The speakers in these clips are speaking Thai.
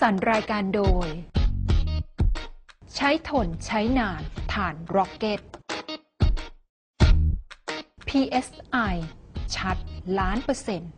สรรค์รายการโดย ใช้ทนใช้นานฐานร็อกเก็ต PSI ชัดล้านเปอร์เซ็นต์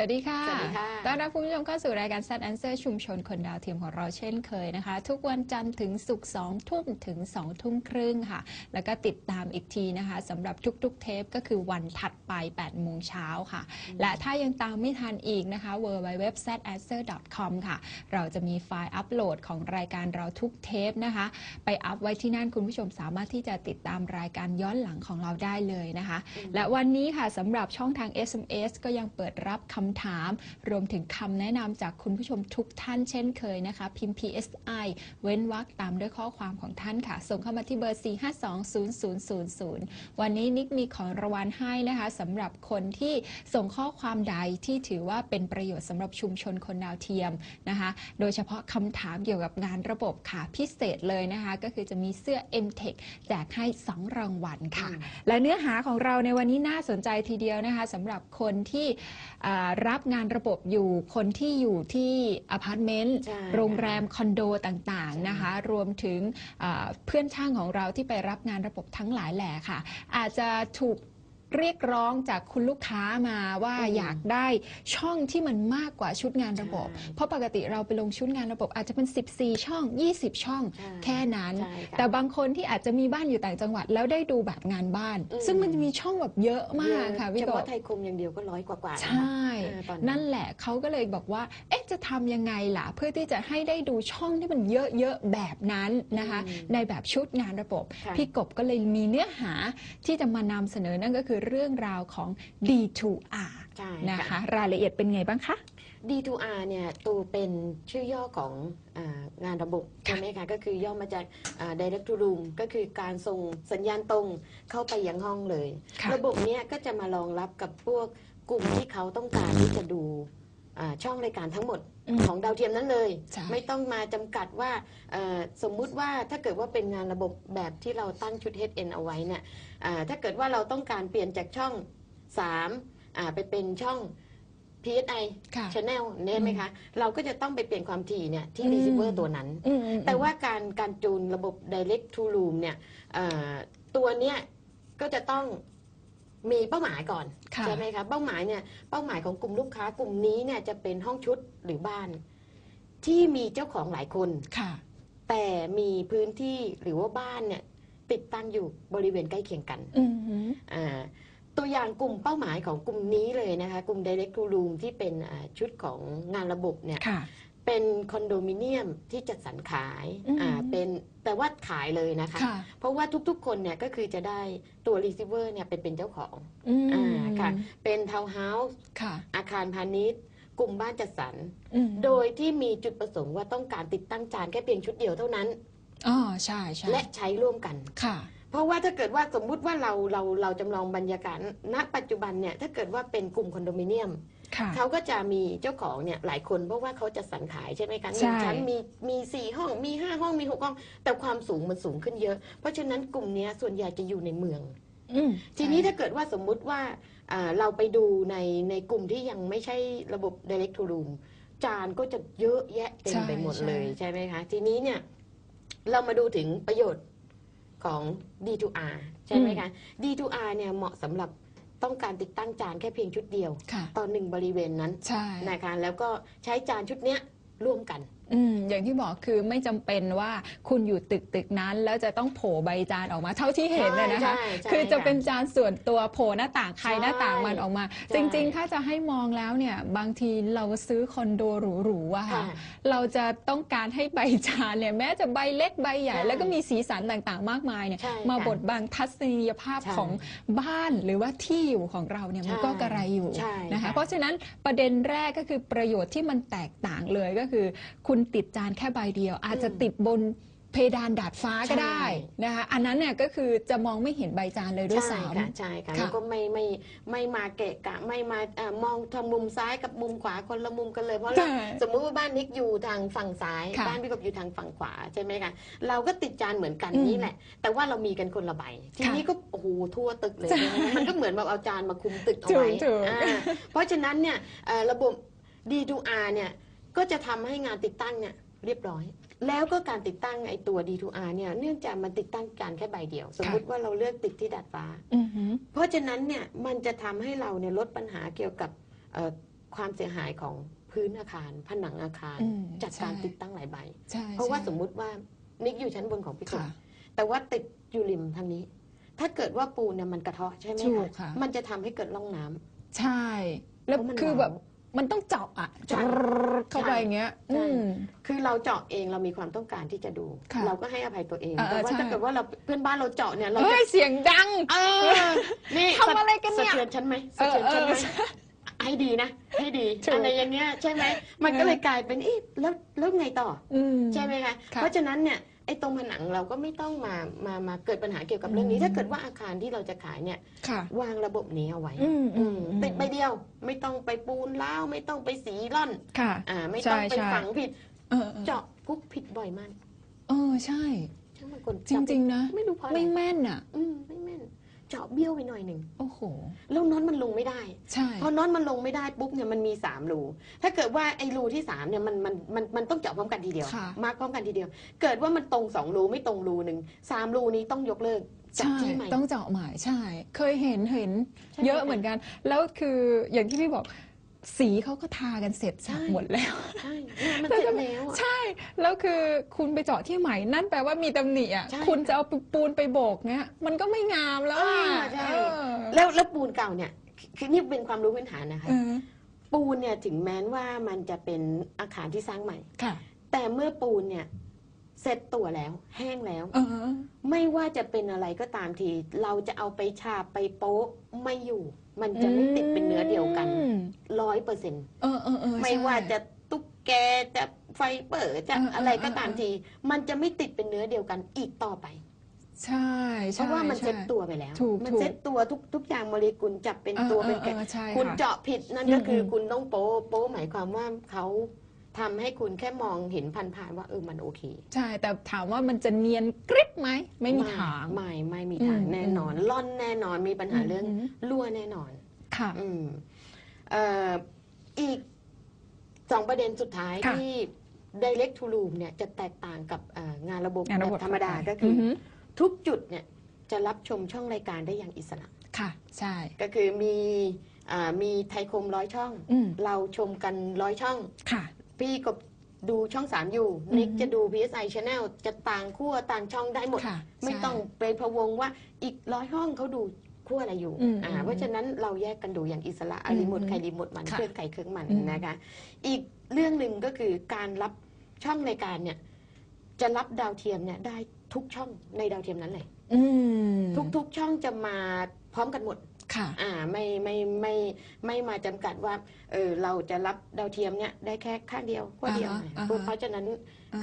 วัสดีค่ะ สวัสดีค่ะ ต้อนรับคุณผู้ชมเข้าสู่รายการ Set Answer ชุมชนคนดาวเทียมของเราเช่นเคยนะคะ ทุกวันจันทร์ถึงศุกร์2ทุ่มถึง2ทุ่มครึ่งค่ะ แล้วก็ติดตามอีกทีนะคะสำหรับทุกๆ เทปก็คือวันถัดไป8โมงเช้าค่ะ และถ้ายังตามไม่ทันอีกนะคะ www.setanswer.com ค่ะ เราจะมีไฟล์อัปโหลดของรายการเราทุกเทปนะคะ ไปอัพไว้ที่นั่นคุณผู้ชมสามารถที่จะติดตามรายการย้อนหลังของเราได้เลยนะคะ และวันนี้ค่ะสำหรับช่องทาง SMS ก็ยังเปิดรับคำถาม รวมถึงคำแนะนำจากคุณผู้ชมทุกท่านเช่นเคยนะคะ พิมพ์ PSI เว้นวรรคตามด้วยข้อความของท่านค่ะ ส่งเข้ามาที่เบอร์ 4520000 วันนี้นิกมีของรางวัลให้นะคะสำหรับคนที่ส่งข้อความใดที่ถือว่าเป็นประโยชน์สำหรับชุมชนคนดาวเทียมนะคะ โดยเฉพาะคำถามเกี่ยวกับงานระบบค่ะ พิเศษเลยนะคะ ก็คือจะมีเสื้อ MTech แจกให้ 2 รางวัลค่ะ และเนื้อหาของเราในวันนี้น่าสนใจทีเดียวนะคะสำหรับคนที่อ่ารับงานระบบอยู่คนที่อยู่ที่อพาร์ตเมนต์ใช่โรงแรมคอนโดต่างๆนะคะ รวมถึงอ่าเพื่อนช่างของเราที่ไปรับงานระบบทั้งหลายแหล่ค่ะ อาจจะถูก เรียกร้องจากคุณลูกค้ามาว่าอืมอยากได้ช่องที่มันมากกว่าชุดงานระบบใช่เพราะปกติเราไปลงชุดงานระบบอาจจะเป็น 14 ช่อง 20 ช่องใช่แค่นั้นใช่ค่ะแต่บางคนที่อาจจะมีบ้านอยู่ต่างจังหวัด แล้วได้ดูแบบงานบ้านอืมซึ่งมันจะมีช่องแบบเยอะมากค่ะพี่เฉกพาะบไทยคมอย่างเดียวก็ร้อยกว่าๆใช่นะคะอ่าตอนนั่นแหละเขาก็เลยบอกว่า เอ๊ะจะทำยังไงล่ะ เพื่อที่จะให้ได้ดูช่องที่มันเยอะๆแบบนั้นนะคะอืมในแบบชุดงานระบบค่ะพี่กบก็เลยมีเนื้อหาที่จะมานำเสนอนั่นก็คือเรื่องราวของ D2R ใช่นะคะค่ะรายละเอียดเป็นไงบ้างคะ D2R เนี่ยตัวเป็นชื่อย่อของอางานระบบใช่ไหมคะก็คือย่อมาจากอ่า direct to room ก็คือการส่งสัญญาณตรงเข้าไปยังห้องเลยค่ะระบบเนี้ยก็จะมารองรับกับพวกกลุ่มที่เขาต้องการที่จะดู อ่าช่องรายการทั้งหมดอืมของดาวเทียมนั้นเลย ใช่ ไม่ต้องมาจำกัดว่าเอ่อสมมุติว่าถ้าเกิดว่าเป็นงานระบบแบบที่เราตั้งชุด HN เอาไว้เนี่ยอ่าถ้าเกิดว่าเราต้องการเปลี่ยนจากช่อง3อ่าไปเป็นช่อง PSI ค่ะ Channel เนี่ยไหมคะ เราก็จะต้องไปเปลี่ยนความถี่เนี่ยที่อืม receiver ตัวนั้น อืมอืม แต่ว่าการการจูนระบบ direct to room เนี่ยเอ่อตัวเนี้ยก็จะต้อง มีเป้าหมายก่อนค่ะ ใช่ไหมคะเป้าหมายเนี่ยเป้าหมายของกลุ่มลูกค้ากลุ่มนี้เนี่ยจะเป็นห้องชุดหรือบ้าน ที่มีเจ้าของหลายคน ค่ะ แต่มีพื้นที่หรือว่าบ้านเนี่ยติดตั้งอยู่บริเวณใกล้เคียงกันอืมหืออ่าตัวอย่างกลุ่มเป้าหมายของกลุ่มนี้เลยนะคะ กลุ่ม direct to room ที่เป็นอ่าชุดของงานระบบเนี่ย ค่ะ เป็นคอนโดมิเนียมที่จัดสรรขายอืมอ่าเป็นแต่ว่าขายเลยนะคะค่ะเพราะว่าทุกๆ คนเนี่ยก็คือจะได้ตัว receiver เนี่ยเป็นเป็นเจ้าของอืมอ่าค่ะเป็นทาวน์เฮาส์ค่ะอาคารพาณิชย์กลุ่มบ้านจัดสรรอืมโดยที่มีจุดประสงค์ว่าต้องการติดตั้งจานแค่เพียงชุดเดียวเท่านั้นอ๋อใช่ใช่และใช้ร่วมกันค่ะ เพราะว่าถ้าเกิดว่าสมมุติว่าเราเราเราจำลองบรรยากาศณปัจจุบันเนี่ยถ้าเกิดว่าเป็นกลุ่มคอนโดมิเนียมค่ะ เขาก็จะมีเจ้าของเนี่ยหลายคนเพราะว่าเขาจะสรรขายใช่ไหมคะหใช่นึ่งชั้นมีมีสี่ห้องมีห้าห้องมีหกห้อง แต่ความสูงมันสูงขึ้นเยอะ เพราะฉะนั้นกลุ่มเนี้ยส่วนใหญ่จะอยู่ในเมืองอืมทีนี้ถ้าเกิดว่าสมมุติว่าอ่าเราไปดูในในกลุ่มที่ยังไม่ใช่ระบบ direct to room จานก็จะเยอะแยะเต็มไปหมดเลยใช่ไหมคะ ทีนี้เนี่ยเรามาดูถึงประโยชน์ของ D2R ใช่ไหมคะ D2R เนี่ยเหมาะสำหรับ ต้องการติดตั้งจานแค่เพียงชุดเดียว ค่ะ ต่อหนึ่งบริเวณนั้นใช่ นะคะแล้วก็ใช้จานชุดเนี้ยร่วมกัน อืมอย่างที่บอกคือไม่จำเป็นว่าคุณอยู่ตึกตึกนั้น แล้วจะต้องโผล่ใบจานออกมาเท่าที่เห็นนะนะคะ ใช่ใช่คือจะค่ะเป็นจานส่วนตัวโผล่หน้าต่างใครใช่หน้าต่างมันออกมา ใช่จริงๆ ถ้าจะให้มองแล้วเนี่ย บางทีเราซื้อคอนโดหรูๆอะค่ะ ค่ะเราจะต้องการให้ใบจานเนี่ยแม้จะใบเล็กใบใหญ่ ใช่แล้วก็มีสีสันต่างๆ มากมายเนี่ยใช่มาค่ะบดบังทัศนียภาพใช่ของบ้านหรือว่าที่อยู่ของเราเนี่ยมันใช่ก็กระไรอยู่ใช่นะคะ ค่ะ เพราะฉะนั้นประเด็นแรกก็คือประโยชน์ที่มันแตกต่างเลยก็คือคุณติดจานแค่ใบเดียว อาจจะติดบนเพดานดาดฟ้าก็ได้ใช่นะคะอันนั้นเนี่ยก็คือจะมองไม่เห็นใบจานเลยด้วยใช่ซ้ค่ะใช่ค่ะค่ะแล้วก็ไม่ไม่ไม่มาเกะกะไม่มาเอ่อมองทางมุมซ้ายกับมุมขวาคนละมุมกันเลยเพราะใช่เราสมมุติว่าบ้านนิกอยู่ทางฝั่งซ้ายค่ะบ้านพี่กบอยู่ทางฝั่งขวาใช่ไหมคะเราก็ติดจานเหมือนกันอืมนี่แหละ แต่ว่าเรามีกันคนละใบทีค่ะนี้ก็โอ้โหทั่วตึกเลยใช่มันก็เหมือนแบบเอาจานมาคุมตึกเอาถูกไว้ถูกอ่าเพราะฉะนั้นเนี่ยเอ่อระบบ D2R เนี่ย ก็จะทำให้งานติดตั้งเนี่ยเรียบร้อย แล้วก็การติดตั้งไอตัว D2R เนี่ยเนื่องจากมันติดตั้งการแค่ใบเดียว สมมติว่าเราเลือกติดที่ดาดฟ้า อือหือ เพราะฉะนั้นเนี่ยมันจะทำให้เราเนี่ยลดปัญหาเกี่ยวกับเอ่อความเสียหายของพื้นอาคาร ผนังอาคาร อืมจากการใช่ ติดตั้งหลายใบ ใช่เพราะว่าใช่สมมุติว่านิกอยู่ชั้นบนของพี่กบค่ะ แต่ว่าติดอยู่ริมทางนี้ ถ้าเกิดว่าปูนเนี่ยมันกระเทาะใช่ไหมถูคะกค่ะ มันจะทำให้เกิดร่องน้ำ ใช่ แล้วเพราะมันคือหนาวแบบ มันต้องเจาะอะใช่เข้าไปอย่างเงี้ยใช่อืม คือเราเจาะเองเรามีความต้องการที่จะดู ค่ะเราก็ให้อภัยตัวเองเออแต่ว่าใช่ ถ้าเกิดว่าเราเพื่อนบ้านเราเจาะเนี่ยเราเฮ้จะยเสียงดัง เออนี่ทำอะไรกันเนี่ยสะเทือนฉันไหมเอสะอเทือนเอฉันไหมอให้ดีนะ ให้ดีถูก อะไรอย่างเงี้ยใช่ไหมมันก็เลยกลายเป็นอีแล้วแล้วไงต่อ อืม ใช่ไหมคะ ค่ะเพราะฉะนั้นเนี่ย ไอ้ตรงผนังเราก็ไม่ต้องมามามาเกิดปัญหาเกี่ยวกับเรื่องนี้อืมถ้าเกิดว่าอาคารที่เราจะขายเนี่ยค่ะ วางระบบนี้เอาไว้อืมอืมอืมอืม ติดใบเดียว ไม่ต้องไปปูนล้าวไม่ต้องไปสีร่อนค่ะ อ่าไม่ต้องใช่ไปใช่ ฝังผิด เออเออเจาะปุ๊บผิดบ่อยมากเออใช่ ช่างบางคนจริงๆนะ ไม่รู้เพราะอะไรไม่แม่นอะ อืมไม่แม่น เจาะเบี้ยวไปหน่อยหนึ่งโอ้โห แล้วน็อตมันลงไม่ได้ ใช่ พอน็อตมันลงไม่ได้ปุ๊บเนี่ยมันมีสามรูถ้าเกิดว่าไอ้รูที่สามเนี่ยมันมันมันมันต้องเจาะพร้อมกันทีเดียว ค่ะ มาร์กพร้อมกันทีเดียว เกิดว่ามันตรงสองรูไม่ตรงรูหนึ่งสามรูนี้ต้องยกเลิกจัดใช่ ที่ใหม่ ต้องเจาะใหม่ใช่ เคยเห็นเห็นใช่เยอะค่ะเหมือนกัน แล้วคืออย่างที่พี่บอก สีเขาก็ทากันเสร็จสับใช่หมดแล้ว ใช่งานมันเสร็จแล้วอะ ใช่ แล้วคือคุณไปเจาะที่ใหม่ นั่นแปลว่ามีตำหนิอะ ใช่ คุณจะเอาปูนไปโบกเงี้ย มันก็ไม่งามแล้วอะอ่าใช่เออแล้วแล้วปูนเก่าเนี่ยคือนี่เป็นความรู้พื้นฐานนะคะ เออปูนเนี่ยถึงแม้ว่ามันจะเป็นอาคารที่สร้างใหม่ ค่ะ แต่เมื่อปูนเนี่ยเสร็จตัวแล้วแห้งแล้ว เออ ไม่ว่าจะเป็นอะไรก็ตามที เราจะเอาไปฉาบไปโป๊ะไม่อยู่ มันจะไม่ติดเป็นเนื้อเดียวกัน อืมร้ อยเปอร์เซ็นต์เออเออเออไม่ใช่ว่าจะตุ๊กแกจะไฟเปิดจะเออเอออะไรก็ตามเออที มันจะไม่ติดเป็นเนื้อเดียวกันอีกต่อไป ใช่เพใช่ราะว่ามันใช่เซ็ตตัวไปแล้วถูกมัถูกเซ็ตตัวทุกทุกอย่างโมเลกุลจับเป็นเออตัวเอเป็นอแกเออใช่คุณค่ะเจาะผิดนั่นก็คืออมคุณต้องโป๊ะโป๊ะหมายความว่าเขาทำให้คุณแค่มองเห็นผ่านๆว่าเออมันโอเค ใช่ แต่ถามว่ามันจะเนียนกริบไหม ไม่มีทางไม่ไม่มีทางอืมแน่นอนล่อนแน่นอนมีปัญหาเรื่องอืมรั่วแน่นอน ค่ะอืม เอ่ออีกสองประเด็นสุดท้ายค่ะที่ direct to room เนี่ยจะแตกต่างกับเอ่องานระบบงานระบบ แบบธรรมดาทั่วไปก็คือออหือทุกจุดเนี่ยจะรับชมช่องรายการได้อย่างอิสระ ค่ะใช่ ก็คือมีอ่ามีไทยคมร้อยช่อง อืม เราชมกันร้อยช่อง ค่ะ พี่ก็ดูช่องสามอยู่อือฮึนิกจะดู PSI Channel จะต่างขั้วต่างช่องได้หมด ค่ะไม่ใช่ ต้องไปพะวงว่าอีกร้อยห้องเขาดู ขั้วอะไรอยู่อืมอ่าอืมเพราะฉะนั้นเราแยกกันดูอย่างอิสระอืมรีโมทใครรีโมทมันค่ะเครื่องใครเครื่องมันอืมนะคะ อีกเรื่องหนึ่งก็คือการรับช่องรายการเนี่ยจะรับดาวเทียมเนี่ยได้ทุกช่องในดาวเทียมนั้นเลยอืมทุกๆช่องจะมาพร้อมกันหมดค่ะอ่าไม่ไม่ไม่ไม่มาจำกัดว่าเออเราจะรับดาวเทียมเนี่ยได้แค่ข้างเดียวขั้วเดียวอ่าฮะอ่าฮะเพราะฉะนั้น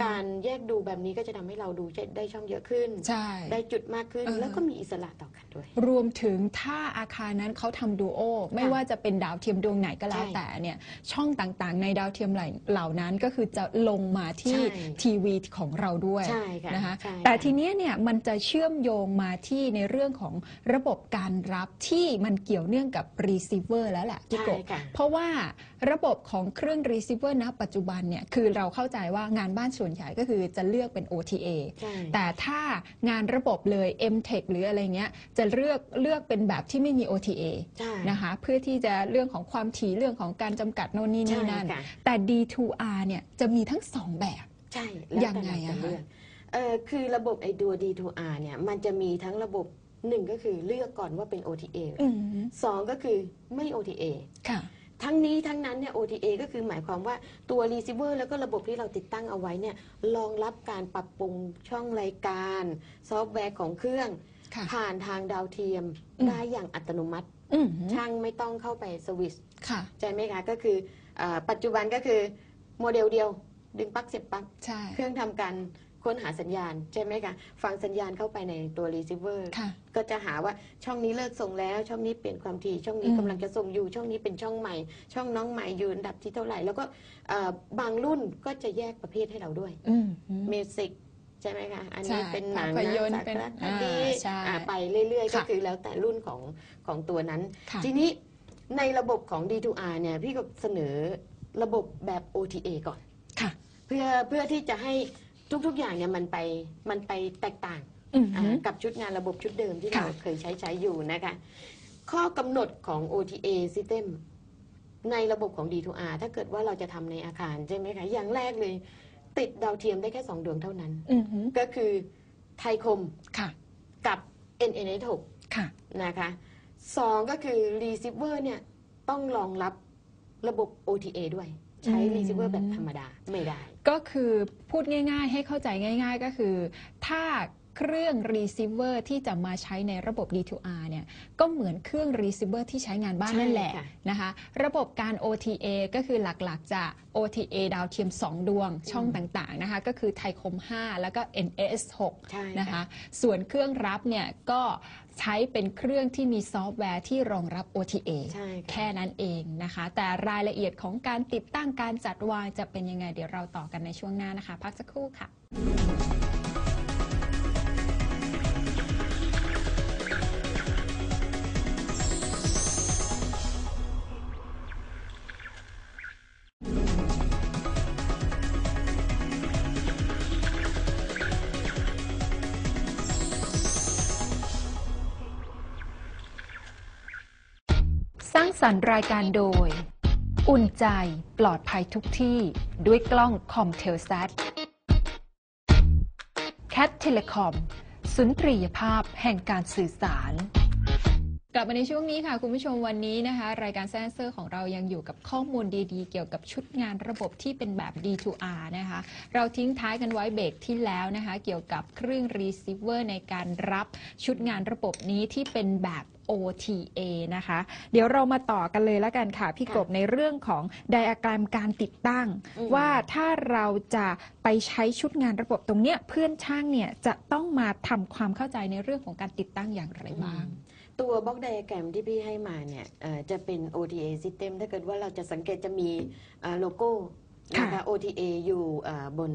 การแยกดูแบบนี้ก็จะทำให้เราดูได้ช่องเยอะขึ้นใช่ได้จุดมากขึ้นอ่าฮะแล้วก็มีอิสระต่อกันด้วย รวมถึงถ้าอาคารนั้นเขาทำดูโอ ไม่ว่าจะเป็นดาวเทียมดวงไหนก็แล้วใช่แต่เนี่ยช่องต่างๆ ในดาวเทียมเหล่าเหล่านั้นก็คือจะลงมาที่ใช่ทีวีของเราด้วยใช่ค่ะนะคะใช่แต่ค่ะทีเนี้ยเนี่ยมันจะเชื่อมโยงมาที่ในเรื่องของระบบการรับที่มันเกี่ยวเนื่องกับ receiver แล้วแหละพี่ใช่กบค่ะเพราะว่าระบบของเครื่อง receiver ณปัจจุบันเนี่ยคือเราเข้าใจว่างานบ้านส่วนใหญ่ก็คือจะเลือกเป็น OTA ใช่แต่ถ้างานระบบเลย MTech หรืออะไรเงี้ยจะเลือกเลือกเป็นแบบที่ไม่มี OTA ใช่นะคะเพื่อที่จะเรื่องของความถี่เรื่องของการจำกัดโน่นนี่ใช่นี่นั่นค่ะแต่ D2R เนี่ยจะมีทั้งสองแบบใช่แล้วยังไงแต่เราอะจะคะเลือกเออคือระบบไอตัว D2R เนี่ยมันจะมีทั้งระบบหนึ่งก็คือเลือกก่อนว่าเป็น OTA อืมสองก็คือไม่ OTA ค่ะ ทั้งนี้ทั้งนั้นเนี่ย OTA ก็คือหมายความว่าตัว receiver แล้วก็ระบบที่เราติดตั้งเอาไว้เนี่ยรองรับการปรับปรุงช่องรายการ ซอฟต์แวร์ของเครื่อง ค่ะผ่านทางดาวเทียมอืม ได้อย่างอัตโนมัติ อืมช่างไม่ต้องเข้าไปสวิตชค่ะ ใช่ไหมคะ ก็คืออาปัจจุบันก็คือโมเดลเดียว ดึงปลั๊กเสียบปลั๊กใช่ เครื่องทำการ ค้นหาสัญญาณใช่ไหมคะฟังสัญญาณเข้าไปในตัว receiver ค่ะ ก็จะหาว่าช่องนี้เลิกส่งแล้ว ช่องนี้เปลี่ยนความถี่ช่องนี้อืม กำลังจะส่งอยู่ ช่องนี้เป็นช่องใหม่ ช่องน้องใหม่อยู่อันดับที่เท่าไหร่ แล้วก็เอ่อบางรุ่นก็จะแยกประเภทให้เราด้วย อืมอืมมิวสิกใช่ไหมคะ อันนี้ใช่เป็นหนังภาพนะยนตร์สารเป็นคดีอ่าใช่อ่าไปเรื่อยๆ ก็ค่ะ คือแล้วแต่รุ่นของของตัวนั้น ค่ะ ทีนี้ในระบบของ D2R เนี่ยพี่ก็เสนอระบบแบบ OTA ก่อน ค่ะ เพื่อเพื่อที่จะให้ ทุกๆอย่างเนี่ยมันไปมันไปแตกต่างอืมอ่ากับชุดงานระบบชุดเดิมที่ค่ะเราเคยใช้ใช้อยู่นะคะ ข้อกำหนดของ OTA System ในระบบของ D2R ถ้าเกิดว่าเราจะทำในอาคารใช่ไหมคะ อย่างแรกเลย ติดดาวเทียมได้แค่ 2 ดวงเท่านั้น อืมฮึก็คือไทยคมค่ะ กับ NNS ค่ะ6นะคะสองก็คือ Receiver เนี่ยต้องรองรับระบบ OTA ด้วย ใช้ อืม Receiver แบบธรรมดาไม่ได้ ก็คือพูดง่ายๆ ให้เข้าใจง่าย ๆ ก็คือ ถ้าเครื่อง receiver ที่จะมาใช้ในระบบ D2R เนี่ยก็เหมือนเครื่อง receiver ที่ใช้งานบ้านนั่นแหละนะคะระบบการ OTA ก็คือหลักๆจะ OTA ดาวเทียม 2 ดวงช่องต่างๆนะคะก็คือไทยคม 5 แล้วก็ NS 6 นะคะส่วนเครื่องรับเนี่ยก็ ใช้เป็นเครื่องที่มีซอฟต์แวร์ที่รองรับ OTA ใช่ค่ะ แค่นั้นเองนะคะ แต่รายละเอียดของการติดตั้งการจัดวางจะเป็นยังไง เดี๋ยวเราต่อกันในช่วงหน้านะคะ พักสักครู่ค่ะ สรรรค์รายการโดย อุ่นใจปลอดภัยทุกที่ด้วยกล้องคอมเทลซัตแคทเทเลคอมสุนทรียภาพแห่งการสื่อสารกลับมาในช่วงนี้ค่ะ คุณผู้ชมวันนี้นะคะ รายการแซนเซอร์ของเรายังอยู่กับข้อมูลดีๆ เกี่ยวกับชุดงานระบบที่เป็นแบบ D2R นะคะ เราทิ้งท้ายกันไว้เบรกที่แล้วนะคะ เกี่ยวกับเครื่อง receiver ในการรับชุดงานระบบนี้ที่เป็นแบบ OTA นะคะ เดี๋ยวเรามาต่อกันเลยแล้วกันค่ะ พี่ค่ะกบในเรื่องของไดอะแกรมการติดตั้งอืมว่าถ้าเราจะไปใช้ชุดงานระบบตรงเนี้ยเพื่อนช่างเนี่ยจะต้องมาทำความเข้าใจในเรื่องของการติดตั้งอย่างไรบ้าง ตัวบล็อกไดอะแกรมที่พี่ให้มาเนี่ยเอ่อจะเป็น OTA system ถ้าเกิดว่าเราจะสังเกตจะมีเอ่อโลโก้นะคะค่ะ OTA อยู่เอ่อบน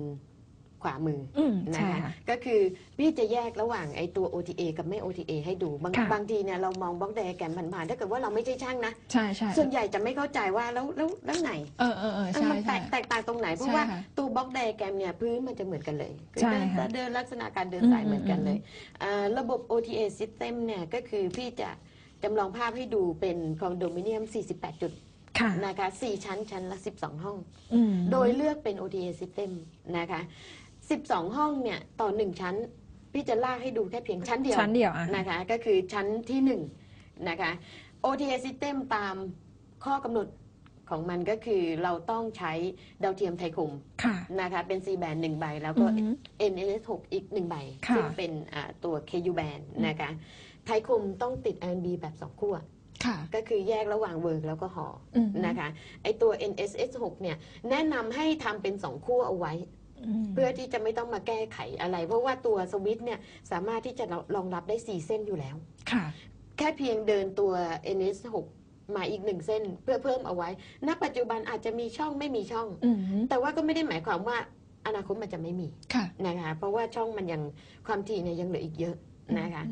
ขวามืออืมนะใช่คะค่ะก็คือพี่จะแยกระหว่างไอ้ตัว OTA กับไม่ OTA ให้ดูบางค่ะบางทีเนี่ยเรามองบล็อกไดอะแกรมผ่านๆถ้าเกิดว่าเราไม่ใช่ช่างนะใช่ใช่ส่วนใหญ่จะไม่เข้าใจว่าแล้วแล้วแล้วไหนเออเออเออเอ้ยใช่มันแตใช่กแตกต่างตรงไหนเพราะใช่ว่าค่ะตัวบล็อกไดอะแกรมเนี่ยพื้นมันจะเหมือนกันเลยคือใช่เดินค่ะเดินลักษณะการเดินสายอืมเหมือนกันเลยอืมอ่าระบบ OTA system เนี่ยก็คือพี่จะจำลองภาพให้ดูเป็นคอนโดมิเนียม 48 จุดค่ะนะคะ4ชั้นชั้นละ 12 ห้องอืมโดยเลือกเป็น OTA system นะคะ 12 ห้องเนี่ย ต่อ1ชั้น พี่จะลากให้ดูแค่เพียงชั้นเดียวชั้นเดียวอะ นะคะ ก็คือชั้นที่1นะคะ OTA system ตามข้อกำหนดของมันก็คือเราต้องใช้ดาวเทียมไทยคมค่ะ นะคะ เป็น C band 1ใบ แล้วก็ อืม NS 6อีก1ใบ ค่ะซึ่งเป็นอ่าตัว KU band นะคะ ไทยคมต้องติด RNB แบบ2ขั้ว ค่ะ ก็คือแยกระหว่างเวิร์กแล้วก็หออืมนะคะ ไอตัว NSS 6เนี่ย แนะนำให้ทำเป็น2ขั้วเอาไว้ม เพื่อที่จะไม่ต้องมาแก้ไขอะไร เพราะว่าตัวสวิตช์เนี่ย สามารถที่จะรองรับได้ 4 เส้นอยู่แล้ว ค่ะ แค่เพียงเดินตัว NS 6 มาอีกหนึ่งเส้นเพื่อเพิ่มเอาไว้ ณ ปัจจุบันอาจจะมีช่องไม่มีช่องอืมแต่ว่าก็ไม่ได้หมายความว่าอนาคตมันจะไม่มีค่ะนะคะ เพราะว่าช่องมันยังความถี่เนี่ยยังเหลืออีกเยอะนะคะ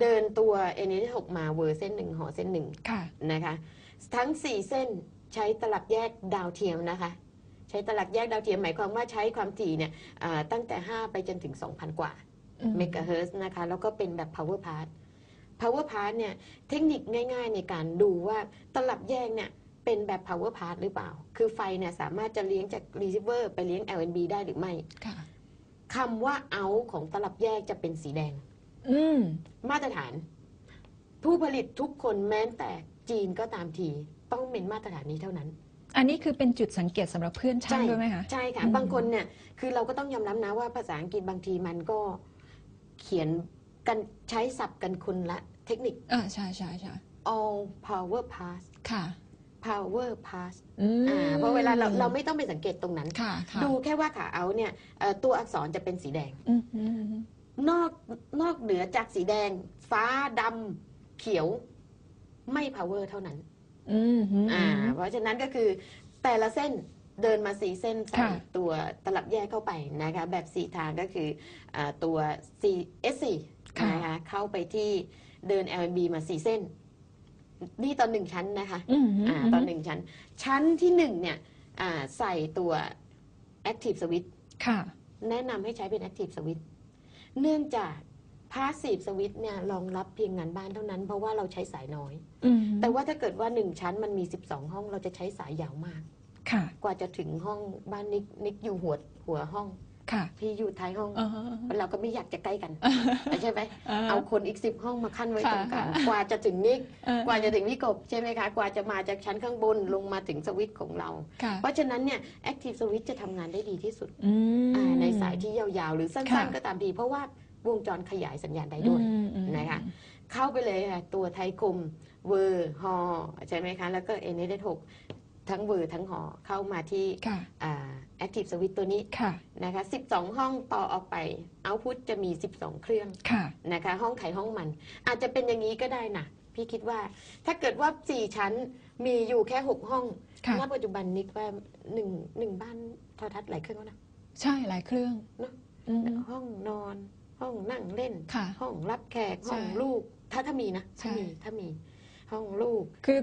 เดินตัว NS 6 มาเวอร์เส้นหนึ่งหอเส้นหนึ่งค่ะนะคะ ทั้ง 4 เส้นใช้ตลับแยกดาวเทียมนะคะ ใช้ตลับแยกดาวเทียมหมายความว่าใช้ความถี่เนี่ยอ่าตั้งแต่ 5 ไปจนถึง 2,000 กว่าอืมเมกะเฮิรตซ์นะคะ แล้วก็เป็นแบบ power part power part เนี่ยเทคนิคง่ายๆในการดูว่าตลับแยกเนี่ยเป็นแบบ power part หรือเปล่า คือไฟเนี่ยสามารถจะเลี้ยงจาก receiver ไปเลี้ยง LNB ได้หรือไม่ค่ะคำว่า out ของตลับแยกจะเป็นสีแดงอืมมาตรฐาน ผู้ผลิตทุกคนแม้แต่จีนก็ตามที ต้องเป็นมาตรฐานนี้เท่านั้น อันนี้คือเป็นจุดสังเกตสำหรับเพื่อนช่างด้วยไหมคะ ใช่ค่ะ อืม บางคนเนี่ยคือเราก็ต้องยอมรับนะว่าภาษาอังกฤษบางทีมันก็เขียนกันใช้ศัพท์กันคนละเทคนิค อ่าใช่ใช่ใช่ all power pass ค่ะ power pass อืมอ่าเพราะเวลาเราเราไม่ต้องไปสังเกตตรงนั้น ค่ะค่ะดูแค่ว่าขาเอาเนี่ยเอ่อตัวอักษรจะเป็นสีแดง อืมอืมอืมนอกนอกเหนือจากสีแดง ฟ้าดำเขียวไม่ power เท่านั้น อืมอืมอ่า เพราะฉะนั้นก็คือแต่ละเส้นเดินมาสีเส้นใส่ค่ะตัวตลับแยกเข้าไปนะคะ แบบสีทางก็คืออาตัว C S 4ค่ะนะคะเข้าไปที่เดิน LB มาสีเส้น นี่ตอนหนึ่งชั้นนะคะอืมอ่าตอนหนึ่งชั้น ชั้นที่หนึ่งเนี่ยอ่าใส่ตัว Active Switch ค่ะแนะนำให้ใช้เป็น Active Switch เนื่องจาก Passive Switch เนี่ยรองรับเพียงงานบ้านเท่านั้น เพราะว่าเราใช้สายน้อย อืมแต่ว่าถ้าเกิดว่าหนึ่งชั้นมันมี 12 ห้องเราจะใช้สายยาวมาก ค่ะ กว่าจะถึงห้องบ้านนิกนิกอยู่หัวหัวห้อง ค่ะพี่อยู่ท้ายห้อง อ่าฮะเราก็ไม่อยากจะใกล้กัน ใช่ไหมอ่าเอาคนอีกสิบห้องมาขั้นไว้ตรงกลางค่ะกว่าจะถึงนิกอ่ากว่าจะถึงวิกบใช่ไหมคะ กว่าจะมาจากชั้นข้างบนลงมาถึงสวิตช์ของเรา ค่ะเพราะฉะนั้นเนี่ย Active Switch จะทำงานได้ดีที่สุดอืม อ่าในสายที่ยาวๆ หรือสั้นค่ะ ๆก็ตามทีเพราะว่า วงจรขยายสัญญาณได้ด้วยอืมอืมนะคะเข้าไปเลยค่ะ ตัวไทยคมเวอร์ฮอใช่ไหมคะ แล้วก็ n อ s 6ทั้งเวอร์ทั้งหอเข้ามาที่ค่ะอ่า Active Switch ตัวนี้ค่ะนะคะ 12 ห้องต่อออกไปเอาพุทจะมี 12 เครื่องค่ะนะคะ ห้องไขห้องมัน อาจจะเป็นอย่างนี้ก็ได้นะพี่คิดว่า ถ้าเกิดว่า 4 ชั้นมีอยู่แค่ 6 ห้องค่ะณปัจจุบันนิกว่าหนึ่งหนึ่งบ้านโทรทัศน์หลายเครื่องแล้วนะ ใช่หลายเครื่องเนอะอืมห้องนอน ห้องนั่งเล่น ค่ะ ห้องรับแขกใช่ห้องลูก ถ้าถ้ามีนะถ้าใช่ มีถ้ามี ห้องลูก คือ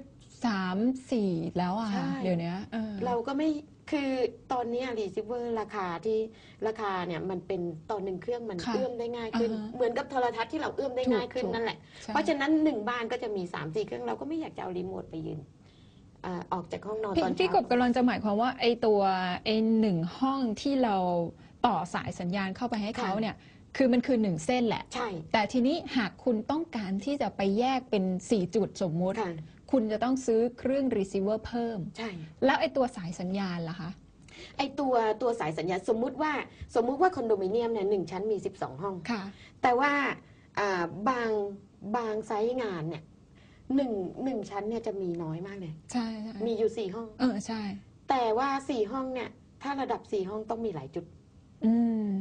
สามสี่แล้วอะค่ะใช่ เดี๋ยวนี้เออ เราก็ไม่คือตอนนี้รีซิเวอร์ราคาที่ราคาเนี่ยมันเป็นตอนหนึ่งเครื่องมันค่ะเอื้อมได้ง่ายขึ้น อ่าฮะเหมือนกับโทรทัศน์ที่เราเอื้อมได้ถูกง่ายขึ้นถูกนั่นแหละ ใช่เพราะฉะนั้นหนึ่งบ้านก็จะมี3ามสี่เครื่องเราก็ไม่อยากจะเอารีโมทไปยืนอ่าออกจากห้องนอนพี่ตอนพี่กเช้า บกำลังจะหมายความว่าไอตัวไอหนึ่งห้องที่เราต่อสายสัญญาณเข้าไปให้เขาเนี่ย คือมันคือหนึ่งเส้นแหละ ใช่ แต่ทีนี้หากคุณต้องการที่จะไปแยกเป็น 4 จุดสมมุติ ค่ะ คุณจะต้องซื้อเครื่อง receiver เพิ่ม ใช่ แล้วไอตัวสายสัญญาณล่ะคะ ไอตัวตัวสายสัญญาณสมมุติว่าสมมุติว่าคอนโดมิเนียมเนี่ยหนึ่งชั้นมี 12 ห้อง ค่ะ แต่ว่าอ่าบางบางไซต์งานเนี่ยหนึ่งหนึ่งชั้นเนี่ยจะมีน้อยมากเลย ใช่ใช่มีอยู่สี่ห้อง เออใช่ แต่ว่าสี่ห้องเนี่ยถ้าระดับสี่ห้องต้องมีหลายจุด อืม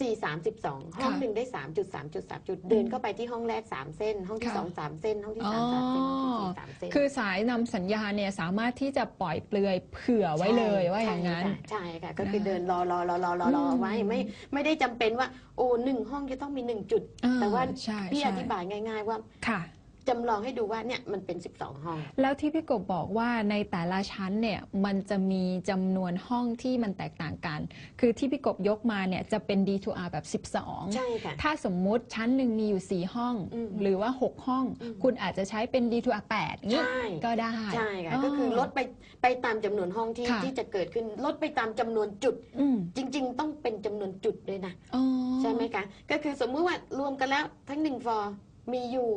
สี่สามสิบสองห้องค่ะหนึ่งได้สามจุดสามจุดสามจุดเดินเข้าไปที่ห้องแรกสามเส้น ห้องที่ค่ะสองสามเส้น ห้องที่สามสามเส้นห้องที่สี่สามเส้น คือสายนำสัญญาณเนี่ยสามารถที่จะปล่อยเปลือยเผื่อไว้เลยว่าอย่างนั้น ใช่ค่ะใช่ค่ะก็คือนะคะเดินรอรอรอรอรอรออืมไว้ไม่ไม่ได้จำเป็นว่า โอ้หนึ่งห้องจะต้องมีหนึ่งจุดอ่แต่ว่าใช่พี่ใช่อธิบายง่าย ๆว่าค่ะ จำลองให้ดูว่าเนี่ยมันเป็น 12 ห้อง แล้วที่พี่กบบอกว่าในแต่ละชั้นเนี่ยมันจะมีจำนวนห้องที่มันแตกต่างกัน คือที่พี่กบยกมาเนี่ยจะเป็น D2R แบบ 12 ใช่ค่ะ ถ้าสมมุติชั้นหนึ่งมีอยู่ 4 ห้อง อืมหรือว่า 6 ห้อง อืม คุณอาจจะใช้เป็น D2R 8อย่างนี้ใช่ ก็ได้ ใช่ค่ะ ก็คือลดไปไปตามจำนวนห้องที่ค่ะ ที่จะเกิดขึ้นลดไปตามจำนวนจุด อืมจริง ๆ ต้องเป็นจำนวนจุดด้วยนะ อ๋อ ใช่ไหมคะ ก็คือสมมุติว่ารวมกันแล้วทั้งหนึ่งฟอร์มีอยู่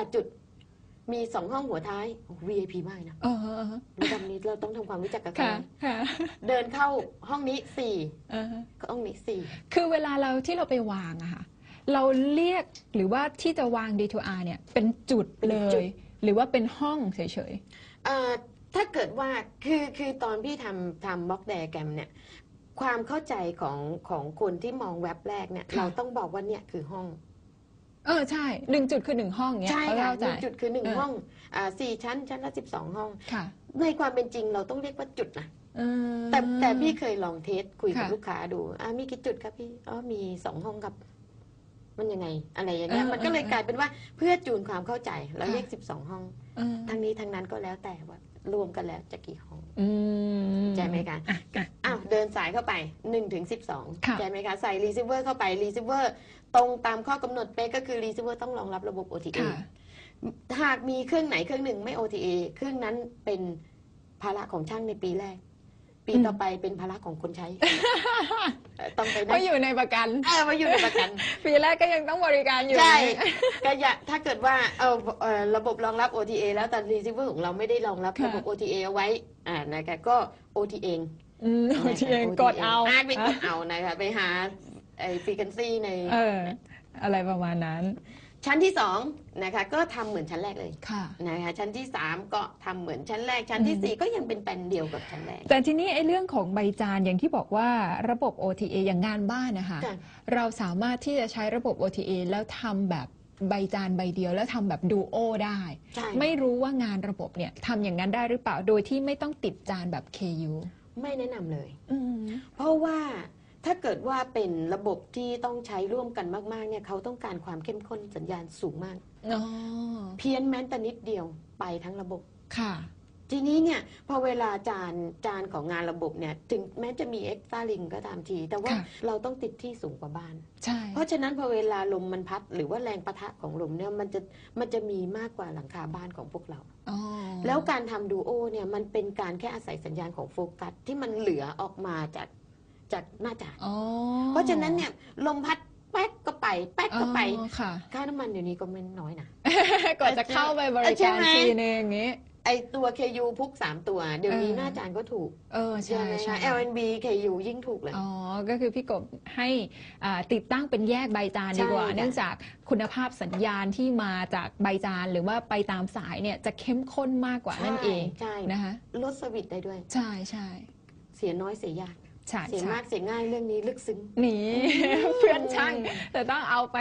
8จุด มีสองห้องหัวท้ายโอ้ VIP มากนะเออเออเออระดับนี้เราต้องทำความรู้จักกับเขาค่ะ ค่ะ เดินเข้าห้องนี้สี่เออ ก็ห้องนี้สี่คือเวลาเราที่เราไปวางอะค่ะ เราเรียกหรือว่าที่จะวาง D2R เนี่ย เป็นจุดเป็นเลจุดยหรือว่าเป็นห้องเฉย เอ่อถ้าเกิดว่าคือคือตอนพี่ทำทำบล็อกไดอะแกรมเนี่ย ความเข้าใจของของคนที่มองเว็บแรกเนี่ย ค่ะ เราต้องบอกว่าเนี่ยคือห้องๆ เออใช่หนึ่งจุดคือหนึ่งห้องเนี้ยใช่เขาค่ะเข้าหใจนึ่งจุดคือหนึ่งเออห้องอ่าสี่ชั้นชั้นละสิบสองห้องค่ะ ในความเป็นจริงเราต้องเรียกว่าจุดนะอืมแต่แต่พี่เคยลองเทสคุยกับค่ะลูกค้าดูอ่ามีกี่จุดครับพี่อ๋อมีสองห้องครับ มันยังไง อะไรอย่างเงี้ยเออมันก็เลยเออกลายเป็นว่าเพื่อจูนความเข้าใจเราค่ะเรียกสิบสองห้องเออทั้งนี้ทั้งนั้นก็แล้วแต่ว่ารวมกันแล้วจะกี่ห้องอืมใช่ไหมคะอะอะอ้าวเดินสายเข้าไป1ถึง12ค่ะใช่ไหมคะ ใส่รีเซิเวอร์เข้าไปรีเซิเวอร์ ตรงตามข้อกำหนดเป๊ะก็คือรีเซิเวอร์ต้องรองรับระบบ OTA ค่ะ หากมีเครื่องไหนเครื่องหนึ่งไม่ OTA เครื่องนั้นเป็นภาระของช่างในปีแรก ปีอืมต่อไปเป็นภาระของคนใช้ เอ่อต้องไปเพนั่ราะงอยู่ในประกัน เออมาอยู่ในประกัน ปีแรกก็ยังต้องบริการอยู่ ใช่ก็อย่าถ้าเกิดว่าเอาเอ่อระบบรองรับ OTA แล้วแต่รีเซิเวอร์ของเราไม่ได้รองรับระบบ OTA เอาไว้อ่านะคะก็ OTA เอง อืมโอทีเองกดเอาไปกดเอานะคะไปหา ไอ้ฟรีกันซี่ในเออ อะไรประมาณนั้น ชั้นที่สองนะคะก็ทำเหมือนชั้นแรกเลยค่ะ นะคะชั้นที่สามก็ทำเหมือนชั้นแรก ชั้นที่อืมสี่ก็ยังเป็นแปลนเดียวกับชั้นแรก แต่ทีนี้ไอ้เรื่องของใบจานอย่างที่บอกว่าระบบ OTA อย่างงานบ้านนะคะค่ะ เราสามารถที่จะใช้ระบบ OTA แล้วทำแบบใบจานใบเดียว แล้วทำแบบดูโอได้ ใช่ไม่รู้ว่างานระบบเนี่ยทำอย่างนั้นได้หรือเปล่าโดยที่ไม่ต้องติดจานแบบ KU ไม่แนะนำเลย อืม เพราะว่า ถ้าเกิดว่าเป็นระบบที่ต้องใช้ร่วมกันมากๆเนี่ยเขาต้องการความเข้มข้นสัญญาณสูงมาก อ๋อเพี้ยนแม้แต่นิดเดียวไปทั้งระบบ ค่ะ ทีนี้เนี่ยพอเวลาจานจานของงานระบบเนี่ยถึงแม้จะมีเอ็กซ์ต a ลิงก็ตามที แต่ว่าค่ะ เราต้องติดที่สูงกว่าบ้าน ใช่ เพราะฉะนั้นพอเวลาลมมันพัดหรือว่าแรงประทะของลมเนี่ยมันจะมันจะมีมากกว่าหลังคาบ้านของพวกเรา อ๋อแล้วการทำดูโอเนี่ยมันเป็นการแค่อาศัยสัญญาณของโฟกัสที่มันเหลือออกมาจาก จากหน้าจานอ๋อเพราะฉะนั้นเนี่ยลมพัดแป๊กก็ไป แป๊กก็ไปอ๋อค่ะค่าน้ำมันเดี๋ยวนี้ก็ไม่น้อยนะก่อนจะเข้าไปบริใช่การไหมทีนึงอย่างงี้ไอตัว KU พุกสามตัว เดี๋ยวนี้เออหน้าจานก็ถูก เออใช่ใช่ไหมใช่คะ LNB KU ยิ่งถูกเลย อ๋อ ก็คือพี่กบให้อ่าติดตั้งเป็นแยกใบจานดีกว่าใช่ค่ะเนื่องจากคุณภาพสัญญาณที่มาจากใบจานหรือว่าไปตามสายเนี่ยจะเข้มข้นมากกว่านั่นเอง ใช่นะคะลดสวิตช์ได้ด้วย ใช่ใช่เสียน้อยเสียยาก ใช่เสียใช่ มากเสียง่ายเรื่องนี้ลึกซึ้ง หนี เพื่อนช่างแต่ต้องเอาไป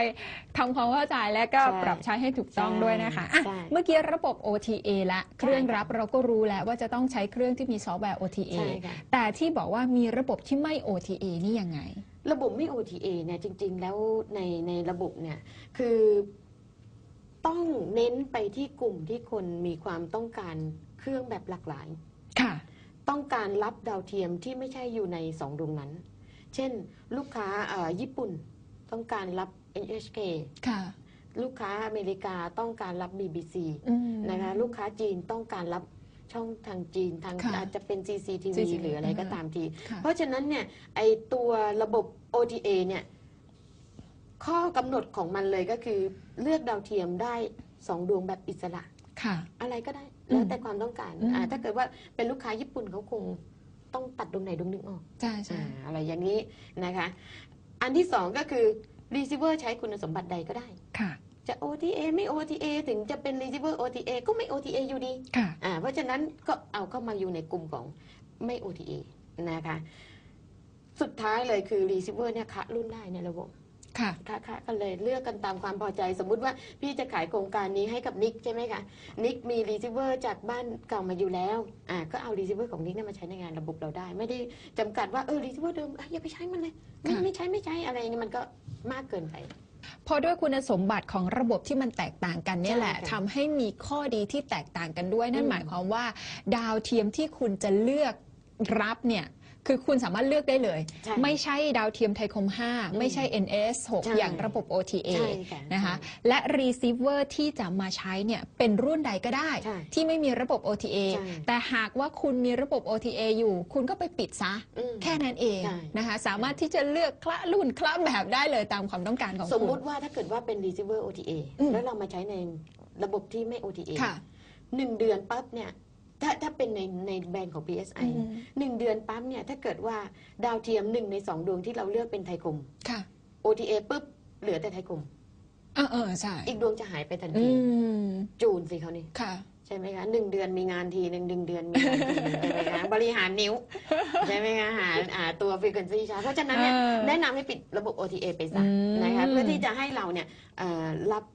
ทำความเข้าใจและก็ใช่ปรับใช้ให้ถูกต้องใช่ด้วยนะคะอะใช่เมื่อกี้ระบบ OTA ละเครื่องรับเราก็รู้แล้วว่าจะต้องใช้เครื่องที่มีซอฟต์แวร์ OTA ใช่ค่ะ แต่ที่บอกว่ามีระบบที่ไม่ OTA นี่ยังไง ระบบไม่ OTA เนี่ยจริง ๆ แล้วในในระบบเนี่ยคือต้องเน้นไปที่กลุ่มที่คนมีความต้องการเครื่องแบบหลากหลายค่ะ ต้องการรับดาวเทียมที่ไม่ใช่อยู่ในสองดวงนั้น เช่น ลูกค้าเอ่อญี่ปุ่นต้องการรับ NHK ค่ะลูกค้าอเมริกาต้องการรับ BBC อืมนะคะลูกค้าจีนต้องการรับช่องทางจีนทางค่ะอาจจะเป็น CCTV CCTV หรืออะไรก็ตามทีค่ะเพราะฉะนั้นเนี่ยไอตัวระบบ OTA เนี่ยข้อกำหนดของมันเลยก็คือเลือกดาวเทียมได้สองดวงแบบอิสระ ค่ะ อะไรก็ได้อืม แล้วแต่ความต้องการอืมอ่าถ้าเกิดว่าเป็นลูกค้าญี่ปุ่นเขาคงต้องตัดดวงไหนดวงหนึ่งออกใช่ใช่อ่าอะไรอย่างนี้นะคะ อันที่สองก็คือ receiver ใช้คุณสมบัติใดก็ได้ค่ะจะ OTA ไม่ OTA ถึงจะเป็น receiver OTA ก็ไม่ OTA อยู่ดีค่ะอ่าเพราะฉะนั้นก็เอาเข้ามาอยู่ในกลุ่มของไม่ OTA นะคะ สุดท้ายเลยคือ receiver เนี่ยคะรุ่นได้ในระบบ ค่ะคะคะกันเลยเลือกกันตามความพอใจ สมมุติว่าพี่จะขายโครงการนี้ให้กับนิกใช่ไหมคะนิกมี receiver จากบ้านเก่ามาอยู่แล้วอ่าก็เอา receiver ของนิกเนี่ยมาใช้ในงานระบบเราได้ ไม่ได้จำกัดว่าเออ receiver เดิมเอ้ยอย่าไปใช้มันเลยไม่ค่ะไม่ใช้ไม่ใช้อะไรอย่างนี้มันก็มากเกินไปเพราะด้วยคุณสมบัติของระบบที่มันแตกต่างกันเนี่ยแหละใช่ค่ะทำให้มีข้อดีที่แตกต่างกันด้วยนั่นอืมหมายความว่า ดาวเทียมที่คุณจะเลือกรับเนี่ย คือคุณสามารถเลือกได้เลย ใช่ไม่ใช่ดาวเทียมไทยคม 5 ไม่ใช่ NS ใช่6 อย่างระบบ OTA ใช่ค่ะนะคะใช่และ receiver ที่จะมาใช้เนี่ยเป็นรุ่นใดก็ได้ ใช่ที่ไม่มีระบบ OTA ใช่ แต่หากว่าคุณมีระบบ OTA อยู่ คุณก็ไปปิดซะ อืม แค่นั้นเองใช่ นะคะ สามารถที่จะเลือกคละรุ่นคละแบบได้เลยตามความต้องการของสมคุมุณติว่าถ้าเกิดว่าเป็น receiver OTA อืม แล้วเรามาใช้ในระบบที่ไม่ OTA ค่ะ หนึ่งเดือนปั๊บเนี่ย ถ้าถ้าเป็นในในแบรนด์ของ PSI อืมหนึ่งเดือนปั๊บเนี่ยถ้าเกิดว่าดาวเทียมหนึ่งในสองดวงที่เราเลือกเป็นไทยคม ค่ะ OTA ปุ๊บเหลือแต่ไทยคมเออเออใช่อีกดวงจะหายไปทันอืทีมจูนสิเขานี่ค่ะใช่ไหมคะหนึ่งเดือนมีงานทีหนึ่งหนึ่งเดือนมีงานทีหนึ่งใช่ไหมคะบริหารนิ้ว ใช่ไหมคะหาหาตัว frequency ชาร์เพราะฉะนั้นเนี่ยเออแนะนำให้ปิดระบบ OTA ไปซะอืมนะคะเพื่อที่จะให้เราเนี่ยเอ่อรับจะ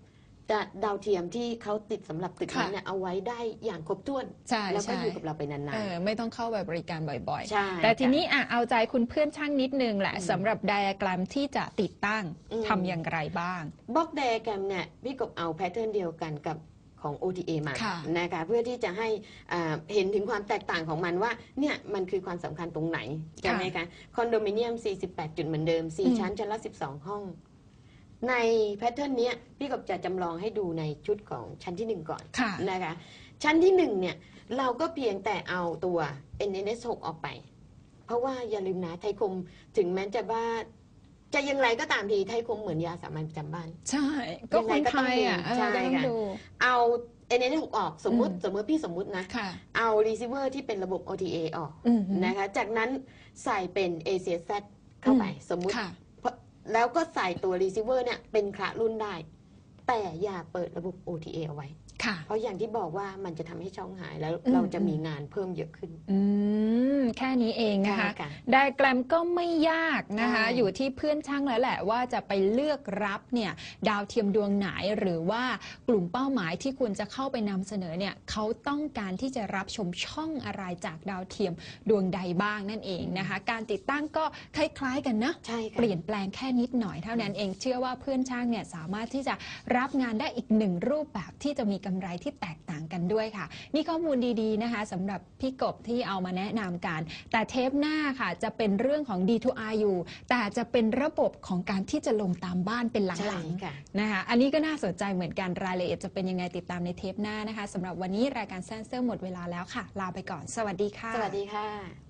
ดาวเทียมที่เขาติดสำหรับตึกนั้นค่ะเนี่ยเอาไว้ได้อย่างครบถ้วน ใช่แล้วก็ใช่อยู่กับเราไปนาน เออไม่ต้องเข้าแบบบริการบ่อยๆ ใช่ๆแต่ทีนี้อะเอาใจคุณเพื่อนช่างนิดนึงแหละอืมสำหรับไดอะแกรมที่จะติดตั้งอืม ทำอย่างไรบ้าง บล็อกไดอะแกรมเนี่ยพี่กบเอาแพทเทิร์นเดียวกันกับของ OTA มาค่ะ นะคะเพื่อที่จะให้อ่าเห็นถึงความแตกต่างของมันว่าเนี่ยมันคือความสำคัญตรงไหนใช่ไหมคะคอนโดมิเนียม 48 จุดเหมือนเดิมอืม4ชั้นชั้นละ 12 ห้อง ในแพทเทิร์นเนี้ยพี่กบจะจำลองให้ดูในชุดของชั้นที่1ก่อนค่ะ นะคะ ชั้นที่1เนี่ยเราก็เพียงแต่เอาตัว NNS 6ออกไป เพราะว่าอย่าลืมนะไทยคมถึงแม้จะว่าจะอยังไรก็ตามทีไทยคมเหมือนยาสามัญประจำบ้าน ใช่ ก็คนไทยอะยังไงก็ต้องดูใช่เออก็ต้องค่ะดูเอา NNS 6ออกสมมติอืมสมมติพี่สมมตินะค่ะเอา receiver ที่เป็นระบบ OTA ออกอืมนะคะ จากนั้นใส่เป็น ACZ เข้าไปสมมุติค่ะ แล้วก็ใส่ตัว receiver เนี่ยเป็นคละรุ่นได้ แต่อย่าเปิดระบบ OTA เอาไว้ ค่ะ เพราะอย่างที่บอกว่ามันจะทำให้ช่องหายแล้วอืม เราจะมีงานเพิ่มเยอะขึ้น อืมแค่นี้เองนะคะ ใช่ค่ะไดอะแกรมก็ไม่ยากนะคะ ใช่ อยู่ที่เพื่อนช่างแล้วแหละว่าจะไปเลือกรับเนี่ยดาวเทียมดวงไหนหรือว่ากลุ่มเป้าหมายที่คุณจะเข้าไปนำเสนอเนี่ยเขาต้องการที่จะรับชมช่องอะไรจากดาวเทียมดวงใดบ้างนั่นเองนะคะ การติดตั้งก็คล้ายๆกันนะ ใช่ค่ะ เปลี่ยนแปลงแค่นิดหน่อยเท่านั้นเองเชื่อว่าเพื่อนช่างเนี่ยสามารถที่จะรับงานได้อีกหนึ่งรูปแบบที่จะมีกำไรที่แตกต่างกันด้วยค่ะ นี่ข้อมูลดีๆนะคะสำหรับพี่กบที่เอามาแนะนำกัน แต่เทปหน้าค่ะจะเป็นเรื่องของ D2R อยู่ แต่จะเป็นระบบของการที่จะลงตามบ้านเป็นหใช่ลังค่ะ ๆนะคะ อันนี้ก็น่าสนใจเหมือนกันรายละเอียดจะเป็นยังไงติดตามในเทปหน้านะคะสำหรับวันนี้รายการแซนเซอร์หมดเวลาแล้วค่ะ ลาไปก่อน สวัสดีค่ะ สวัสดีค่ะ